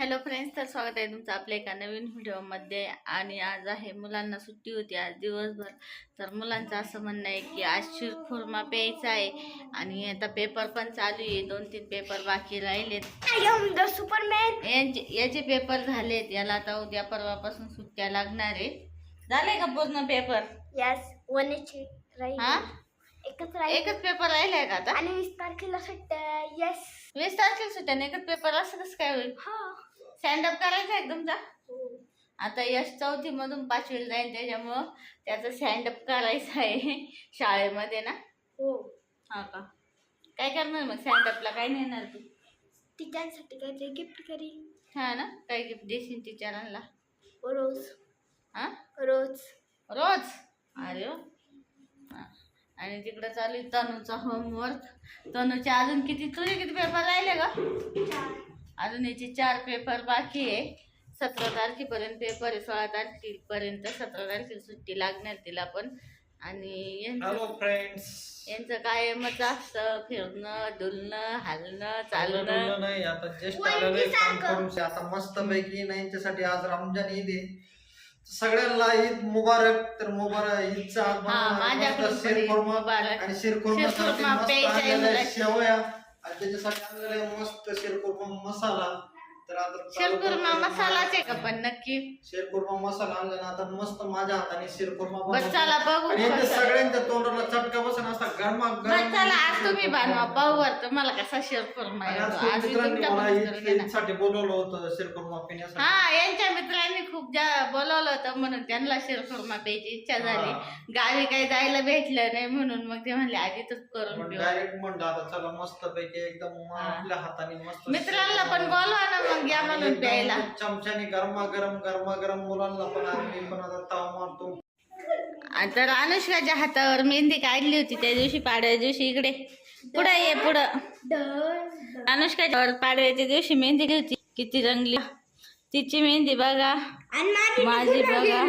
Hello friends तर स्वागत आहे तुमचं आपल्या एका नवीन व्हिडिओमध्ये. आणि आज आहे मुलांना सुट्टी होती आज दिवसभर. तर मुलांचं असं म्हणणं आहे की आज शिरखुर्मा प्यायचा आहे. आणि आता पेपर पण चालू आहे. दोन तीन पेपर बाकी राहिलेत. Superman. यांचे याचे पेपर झालेत. याला आता उद्या परवापासून सुट्ट्या लागणार आहे. झाले का पूर्ण पेपर? Right. हा? एकच पेपर राहिलाय का आता? आणि वीस तारखेला सुट्ट्या येस वीस तारखेला सुट्ट्या एकच पेपर असं कसं काय होईल? हा. स्टँडअप करायचा आहे तुमचा? हो. आता यश चौथी मधून पाचवीला जाईल त्याच्यामुळं त्याचं स्टँडअप करायचं आहे शाळेमध्ये ना? हो. हा का? काय करणार मग स्टँडअपला काय नेणार तू? टीचरसाठी काहीतरी गिफ्ट करी. हा ना? काय गिफ्ट देशील टीचरांना रोज. हा? रोज. रोज? अरे वा. हा. आणि तिकडं चालू आहे तनूचा होमवर्क तनूचे अजून किती तुझे किती पेपर राहिले का अजून याचे चार पेपर बाकी आहे. सतरा तारखेपर्यंत पेपर आहे सोळा तारखेपर्यंत सतरा तारखेला सुट्टी लागणार तिला पण. आणि यांचं हॅलो फ्रेंड्स यांचं कायमच असतं फिरणं डुलणं हालणं चालणं. नाही आता आलेलो काम. करून मस्त पैकी ना यांच्यासाठी आज रमजान ईद आहे. सगळ्यांना ईद मुबारक. तर मुबारक ईदचा आज मुबारक. आणि शिरखुर्मा. शेवया. आणि त्याच्यासाठी आणलेला मस्त शिरखुर्मा मसाला. तर आता. मसालाच आहे का पण नक्की शिरखुर्मा मसाला आणला ना आता मस्त माझ्या हाताने शिरखुर्मा. चला बघू आणि. सगळ्यांच्या तोंडाला चटका बसून असा गरमा बरं चला आज तुम्ही बनवा पाहू वर तुम्हाला कसा आणि येतो खूप आज मी मित्रांनी मला. ईदसाठी बोलवलं होतं शिरखुर्मा पिण्यासाठी हा यांच्या मित्रांनी खूप जा बोलवलं होतं म्हणून त्यांना शिरखुर्मा प्यायची इच्छा झाली गावी काही जायला भेटलं नाही म्हणून मग ते म्हणले आधीच करून पिऊ डायरेक्ट म्हणलं आता चला मस्त पैकी एकदम हा. आपल्या हाताने मस्त मित्रांना पण बोलवा ना मग या म्हणून प्यायला. चमच्याने गरमा गरम गरमा गरम मुलांना पण मी पण आता ताव मारतो. तर अनुष्काच्या हातावर मेहंदी काढली होती त्या दिवशी पाडव्या दिवशी इकडे. पुढं ये पुढं. अनुष्काच्या पाडव्याच्या दिवशी मेहंदी होती किती रंगली. तिची मेहंदी बघा. माझी बघा.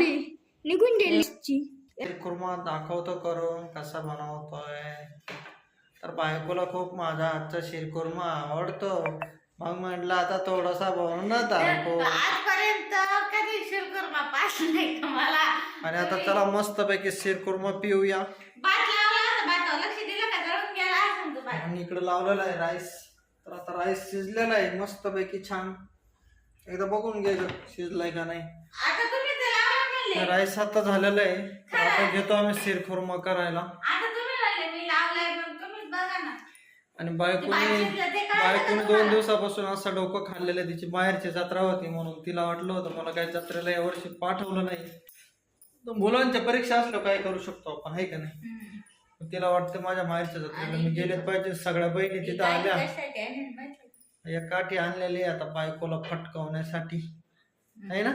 निघून गेली. कुर्मा दाखवतो करून कसा बनवतोय. तर बायकोला खूप माझा आजचा शिरकुर्मा आवडतो. मग म्हटलं आता थोडासा बनवून ना दाखव आजपर्यंत कधी शिरकुर्मा पास नाही मला? आणि आता चला मस्त पैकी शिरकुर्मा पिऊया. आणि इकडे लावलेला आहे राईस. तर आता राईस शिजलेला आहे मस्त पैकी छान. एकदा बघून घ्यायचं शिजलाय का नाही. राईस आता झालेला आहे. आता घेतो आम्ही शिरखुर्मा करायला आता तुम्ही म्हणले मी लावलाय मग तुम्हीच बघा ना आणि बायकोने बायकोने? दोन दिवसापासून असं डोकं खाल्लेलं आहे. तिची बाहेरची जत्रा होती म्हणून तिला वाटलं होतं मला काही जत्रेला यावर्षी पाठवलं नाही मुलांच्या परीक्षा असलं काय करू शकतो आपण आहे का नाही तिला वाटतं माझ्या माहेरच्या जत्रेला मी गेलेच पाहिजे सगळ्या बहिणी तिथं आल्या? या काठी आणलेली आता बायकोला फटकावण्यासाठी आहे ना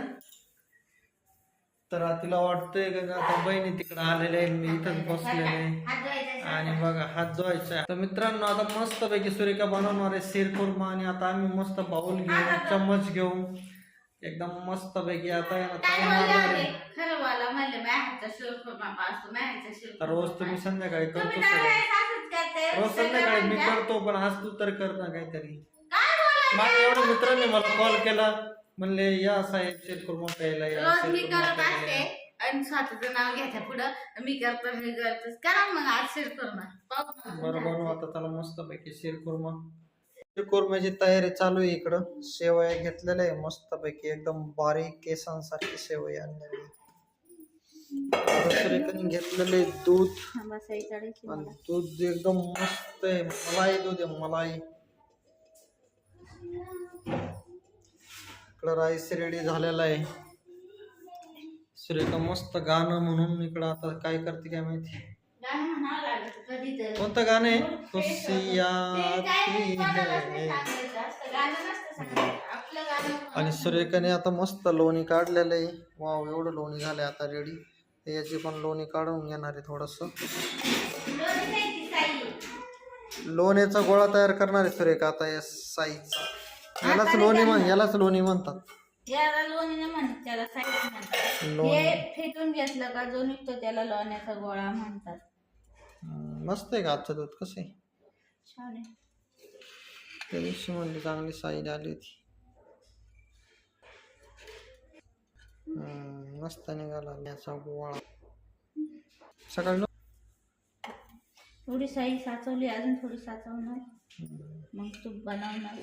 तर तिला वाटतंय का आता बहिणी तिकडे आलेल्या आहे मी इथंच बसलेले आहे आणि बघा हात धुवायचा आहे. तर मित्रांनो आता मस्त पैकी सुरेखा बनवणार आहे शिरखुर्मा आणि आता आम्ही मस्त बाउल घेऊ चम्मच घेऊ एकदम मस्त पैकी आता शिरकुर्मा शिरकुर्मा रोज तुम्ही. संध्याकाळी करतो. रोज संध्याकाळी मी करतो पण आज तू तर कर ना काहीतरी? माझ्या एवढ्या मित्रांनी मला कॉल केला म्हणले या साहेब शिरखुर्मा प्यायला या रोज मी करत प्यायला असते. या. आणि स्वतःचं नाव घ्यायचं पुढं. मी करतो मी करतो. करा मग आज पाहू मग. आता त्याला मस्त पैकी शिरखुर्मा शिरखुर्म्याची तयारी चालू आहे इकडं. शेवया घेतलेल्या आहे. मस्त पैकी एकदम बारीक केसांसारखी शेवया आणलेली आहे. दुसरीकडे घेतलेले दूध. थांबा, सही काढायची आणि मला. दूध एकदम मस्त आहे. मलाई दूध आहे मलाई इकडं राईस रेडी झालेला आहे. सुरेखा मस्त गाणं म्हणून इकडं आता काय करते काय माहिती? कोणतं गाणं आहे? खुशिया आणि सुरेखाने आता मस्त लोणी काढलेलं आहे. वाव एवढं लोणी झालं आता रेडी. याची पण लोणी काढून घेणार आहे थोडंसं. लोण्याचा गोळा तयार करणार आहे सुरेखा आता या साईजचा यालाच लोणी म्हण यालाच लोणी म्हणतात. याला लोणी नाही म्हणत त्याला साई म्हणतात. लोणी. हे फेटून घेतलं का जो निघतो त्याला लोण्याचा गोळा म्हणतात. हम्म, मस्त आहे का आजचं दूध? कसं आहे? छान आहे. त्या दिवशी म्हणली चांगली साईज आली होती. हम्म, मस्त निघाला याचा गोळा. सकाळी न- थोडी साई साचवली अजून थोडी साचवणार. मग तू बनवणार.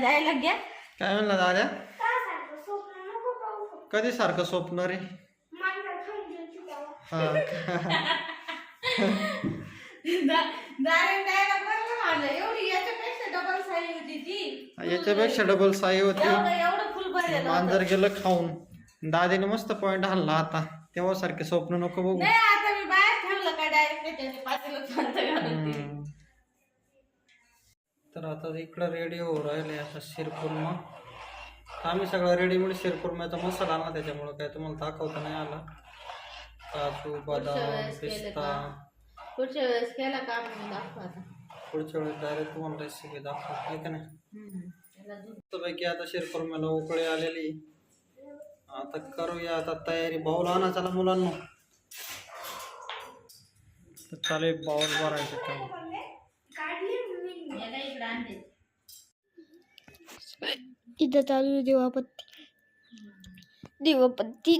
जायला घ्या काय म्हणला पाहू. कधी सारखं स्वप्न रे. हा याच्यापेक्षा डबल साई होती ती याच्यापेक्षा डबल साई होती एवढं एवढं फुल भरलेलं होतं. मांजर गेलं खाऊन दादीने मस्त पॉइंट हल्ला आता तेव्हा सारखे स्वप्न नको बघू नाही आता मी बाहेर ठेवलं का डायरेक्ट त्याच्या पातेलं शांत घालून दिली. हम्म. तर आता इकडं रेडी हो राहिले आता शिरकुर्मा आम्ही सगळा रेडीमेड शिरकुर्म्याचा मसाला आणला त्याच्यामुळं काय तुम्हाला दाखवता नाही आला. काजू बदाम पिस्ता? पुढच्या वेळेस केला का दाखवा आता. पुढच्या वेळेस डायरेक्ट तुम्हाला रेसिपी दाखवतो आहे का नाही? मस्तपैकी आता शिरकुर्म्याला उकळी आलेली. आता करूया आता तयारी. बाऊल आणा चला मुलांना. तर चालेल बाऊल भरायचं काम. इकडे आणते इथं चालू आहे देवापत्ती. देवापत्ती.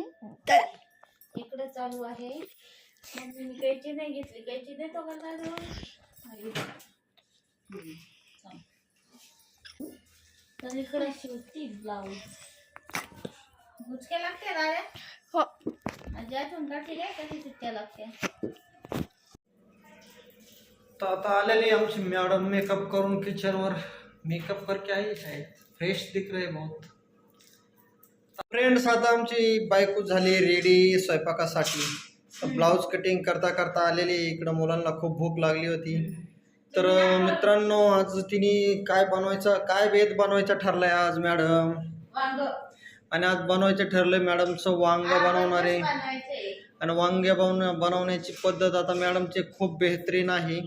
इकडे चालू आहे. मग मी कैची नाही घेतली कैची देतो का चाल. तर इकडे शिवती ब्लाऊज गुचके लागते दादा हो. आजी आठवण काढली काय कशी सुट्ट्या लागते तर आता आलेली आमची मॅडम मेकअप करून किचनवर. मेकअप करके आई है फ्रेश दिख रहे बहुत. फ्रेंड्स आता आमची बायको झाली रेडी स्वयंपाकासाठी. ब्लाऊज कटिंग करता करता आलेली इकडं मुलांना खूप भूक लागली होती. तर मित्रांनो आज तिने काय बनवायचं काय बेत बनवायचं ठरलंय आज मॅडम? वांग. आणि आज बनवायचं ठरलंय मॅडमचं वांग बनवणार. आहे आणि वांगे बनव बनवण्याची पद्धत आता मॅडमची खूप बेहतरीन आहे.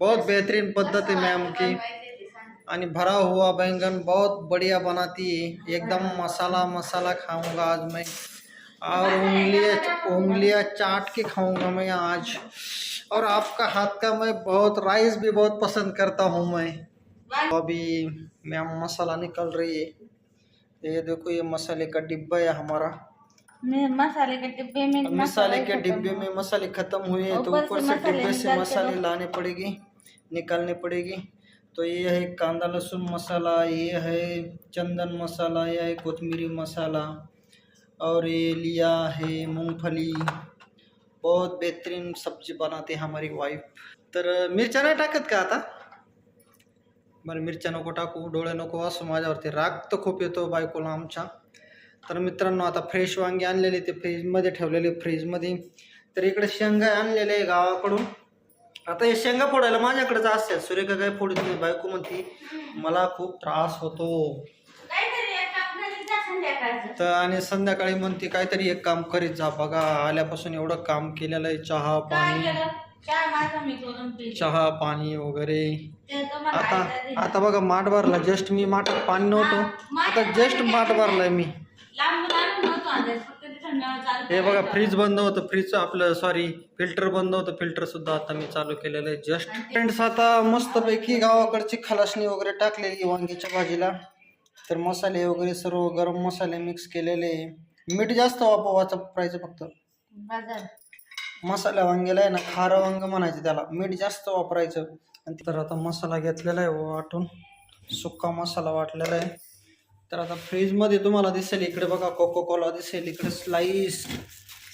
बहुत बेहतरीन पद्धत है मैम की। सांग. आणि भरा हुआ बैंगन बहुत बढ़िया बनाती है। एकदम मसाला मसाला खाऊँगा आज मैं। और उंगलियाँ उंगलियाँ चाट के खाऊँगा मैं आज। और आपका हाथ का मैं बहुत राइस भी बहुत पसंद करता हूँ मैं। अभी मैम मसाला निकल रही है। ये देखो ये मसाले का डिब्बा है हमारा। मसाले के डिब्बे में मसाले के डिब्बे में मसाले खत्म हुए हैं तो ऊपर से डिब्बे से मसाले लाने पड़ेगी। निकालनी पड़ेगी। तो ये है कांदा लहसुन मसाला ये है चंदन मसाला ये है कोतमीरी मसाला और ये लिया है मूंगफली। बहुत बेहतरीन सब्जी बनाते हैं हमारी वाइफ तर मिरच्या नाही टाकत का आता? बरं मिरच्या नको टाकू डोळे नको असं माझ्यावरती राग तर खूप येतो बायकोला आमच्या तर मित्रांनो आता फ्रेश वांगे आणलेले ते फ्रीजमध्ये ठेवलेले फ्रीजमध्ये तर इकडे शेंगा आणलेले आहे गावाकडून. आता हे शेंगा फोडायला माझ्याकडेच असतात. सुरेखा काय फोडत? नाही बायको म्हणती मला खूप त्रास होतो. तर आणि संध्याकाळी म्हणते काहीतरी एक काम करीत जा बघा. आल्यापासून एवढं काम केलेलं आहे चहा पाणी. चहा पाणी वगैरे. आता. आता बघा माठ भरला. जस्ट मी माठात पाणी नव्हतं. आता जस्ट माठ भरलाय मी. हे बघा. फ्रीज बंद होतं. फ्रीज आपलं सॉरी फिल्टर बंद होतं. फिल्टर सुद्धा आता मी चालू केलेलं आहे. जस्ट फ्रेंड्स आता मस्तपैकी गावाकडची खलासणी वगैरे टाकलेली वांग्याच्या भाजीला. तर मसाले वगैरे सर्व गरम मसाले मिक्स केलेले. मीठ जास्त वापर वापरायचं फक्त. मसाला वांग्याला आहे ना खारं वांग म्हणायचं त्याला. मीठ जास्त वापरायचं. आणि तर आता मसाला घेतलेला आहे वाटून. सुक्का मसाला वाटलेला आहे. तर आता फ्रीजमध्ये तुम्हाला दिसेल इकडे बघा कोको कोला दिसेल इकडे स्लाईस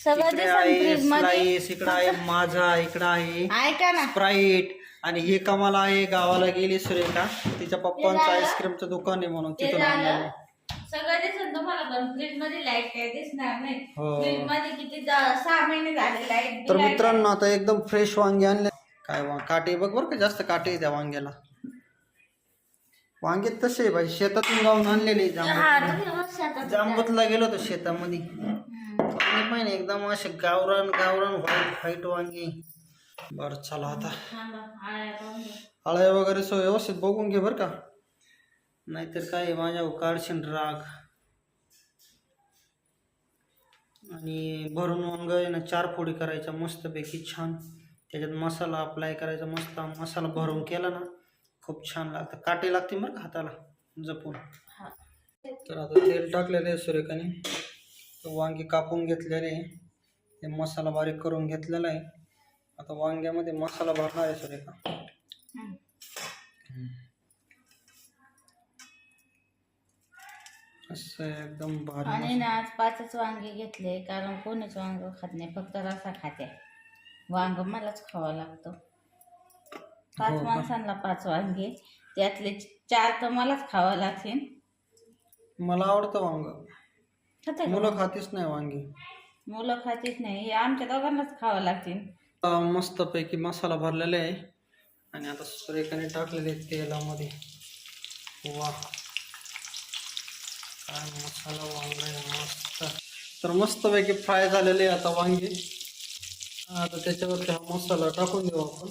सगळं इकडे दिसेल आहे फ्रीजमध्ये स्लाईस इकडे आहे माझा इकडे आहे ऐका ना. स्प्राईट आणि हे कमाला आहे गावाला गेली सुरेखा. तिच्या पप्पांचं आईस्क्रीमचं दुकान आहे म्हणून ते तिथून झालं. आणलेलं सगळं दिसेल तुम्हाला पण फ्रीजमध्ये लाइट काय दिसणार नाही. हो. फ्रीजमध्ये किती जा- सहा महिने झाले लाइट तर मित्रांनो आता एकदम फ्रेश वांगे आणले काय वा काटे बघ बरं का जास्त काटे आहे त्या वांग्याला. वांगे तसे भाई शेतातून जाऊन आणलेले जांबूत जांबूतला गेलो होतो शेतामध्ये. वांगे पाहिजे एकदम असे गावरान गावरान व्हाईट व्हाईट वांगे. बरं चला आता. हळ्या वगैरे सो व्यवस्थित बघून घे बरं का. नाहीतर काय माझ्या काढशील राग. आणि भरून वांग चार फोडी करायच्या मस्तपैकी छान. त्याच्यात मसाला अप्लाय करायचा मस्त मसाला भरून केला ना खूप छान लागतं. काटे लागते बरं का हाताला? जपून. तर आता तेल टाकलेलं आहे सुरेखाने. वांगी कापून घेतलेले आहे. ते मसाला बारीक करून घेतलेला आहे. आता वांग्यामध्ये मसाला भरणार आहे सुरेखा. असं एकदम आणि ना आज पाचच वांगे घेतले कारण कोणीच वांग खात नाही फक्त रसा खाते वांग मलाच खावं लागतं. पाच हो का? माणसांना पाच वांगे. त्यातले चार तर मलाच खावं लागतील. मला आवडतं वांग. खाते का? मुलं खातीच नाही वांगी. मुलं खातीच नाही. हे आमच्या दोघांनाच खावं लागतील. आता मस्तपैकी मसाला भरलेला आहे. आणि आता सुरेखाने टाकलेले आहे तेलामध्ये. वा. काय मसाला वांगा आहे मस्त. तर मस्तपैकी फ्राय झालेले आहे आता वांगे. आता त्याच्यावरती हा मसाला टाकून देऊ आपण.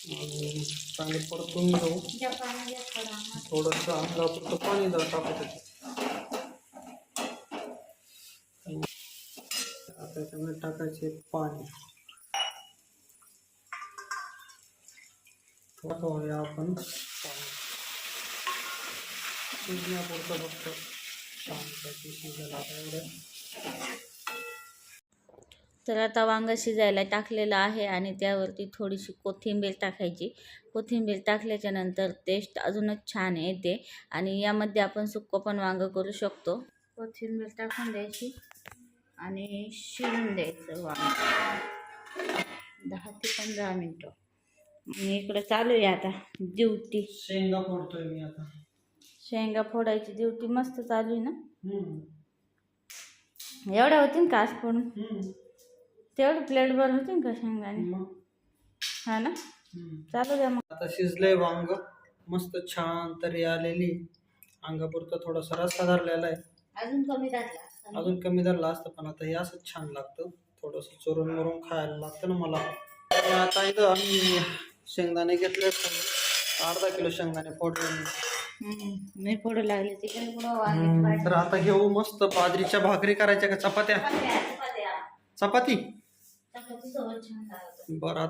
आणि चांगले परतून घेऊ. ज्या पाण्याच्या थोडा थोडंसं अंगापुरतं पाणी जरा टाकू त्याच्यात आता त्याच्यामध्ये टाकायचे पाणी. टाकूया आपण पाणी. शिजण्यापुरतं फक्त. शिजायला एवढं तर आता वांग शिजायला टाकलेलं आहे आणि त्यावरती थोडीशी कोथिंबीर टाकायची. कोथिंबीर टाकल्याच्या नंतर टेस्ट अजूनच छान येते आणि यामध्ये आपण सुक्कं पण वांग करू शकतो. कोथिंबीर टाकून द्यायची आणि शिजून द्यायचं वांग. दहा ते पंधरा मिनटं. आणि इकडं चालू आहे आता ड्युटी शेंगा फोडतोय मी आता. शेंगा फोडायची ड्युटी मस्त चालू आहे ना. एवढ्या होतील का आज फोडून तेवढं प्लेटभर होतील का शेंगाने मग? हा ना? हम्म. चालू द्या मग. आता शिजलंय वांग मस्त छान तरी आलेली. अंगापुरतं थोडासा रस्सा धरलेला आहे. अजून कमी घातला अजून कमी धरला असतं पण आता हे असंच छान लागतं. थोडंसं चोरून मरून खायला लागतं ना मला. तर आता इथं आम्ही शेंगदाणे घेतले अर्धा किलो शेंगदाणे फोडले मी. मी फोडू लागले तिकडे. पुढं. तर आता घेऊ मस्त बाजरीच्या भाकरी करायच्या का चपात्या? चपात्या, चपात्या. चपाती? चपाती छान बरं